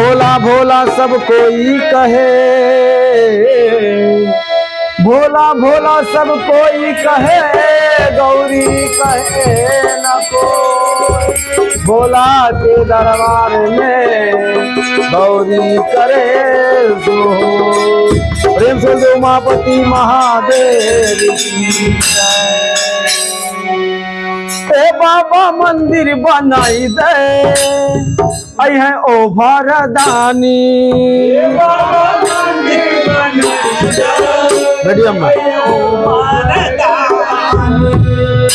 भोला भोला सब कोई कहे। भोला भोला सब कोई कहे, गौरी कहे न कोई। भोला के दरबार में गौरी करे जो प्रेम से उमापति महादेव की बाबा मंदिर बनाई दे। आई है ओ भरदानी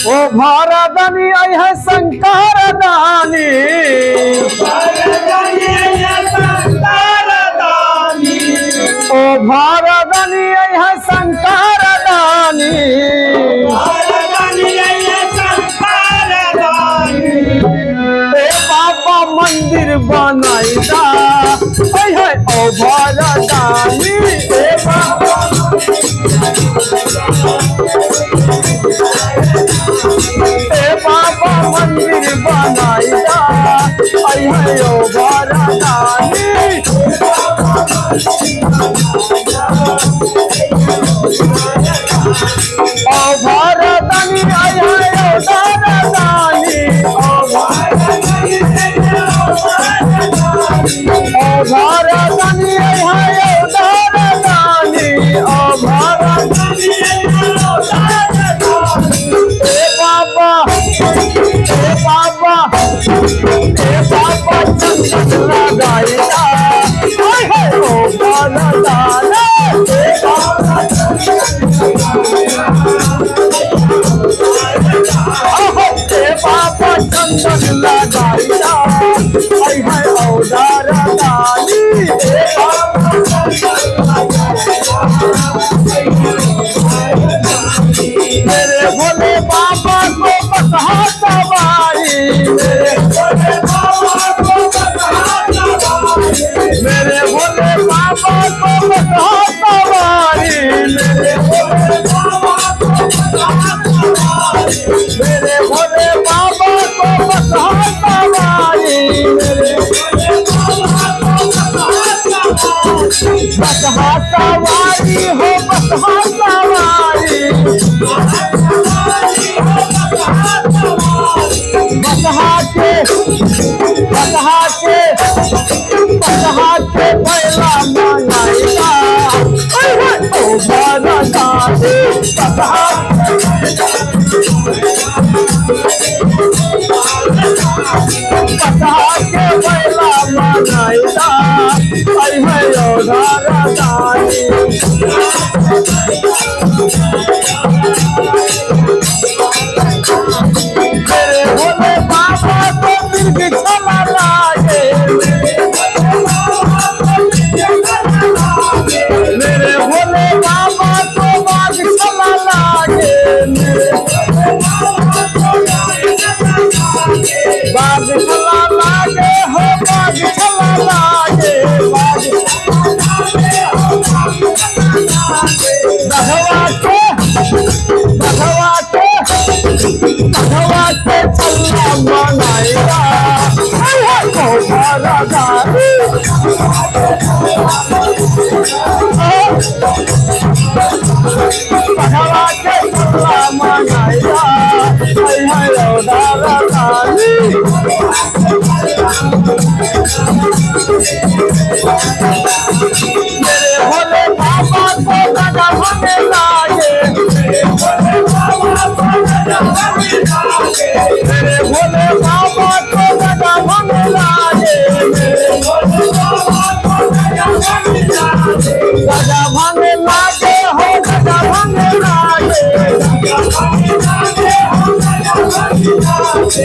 ओ भरदानी आई है शंकर दानी ओ भरदानी आई है शंकर दानी आई है मेरे भोले बाबा को बता सवारी मेरे बसहा सवारी हो बसहा सवारी बसहा के बसहा पहला मंगाएगा ओ भरदानी बसहा बसहा भरदानी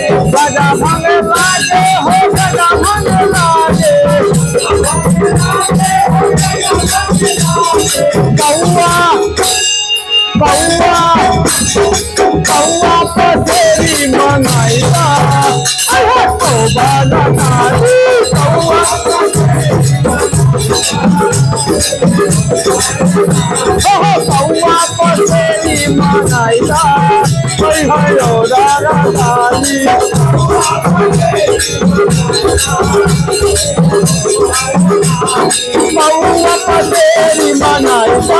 दादा भाने लागे हो दादा भाने लागे कौआ कौआ कौआ पसेरी मनाइला अरे तो बाला नारी कौआ Mau apa dari mana?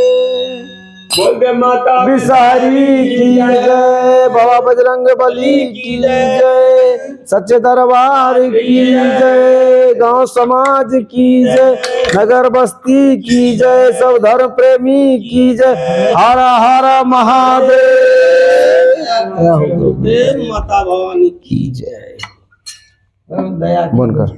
बोल माता बिसारी की जय। बाबा बजरंग बली की जय। सच्चे दरबार की जय। गाँव समाज की जय। नगर बस्ती की जय। सब धर्म प्रेमी की जय। हरा हरा महादेव। माता भवानी की जय। बंद कर।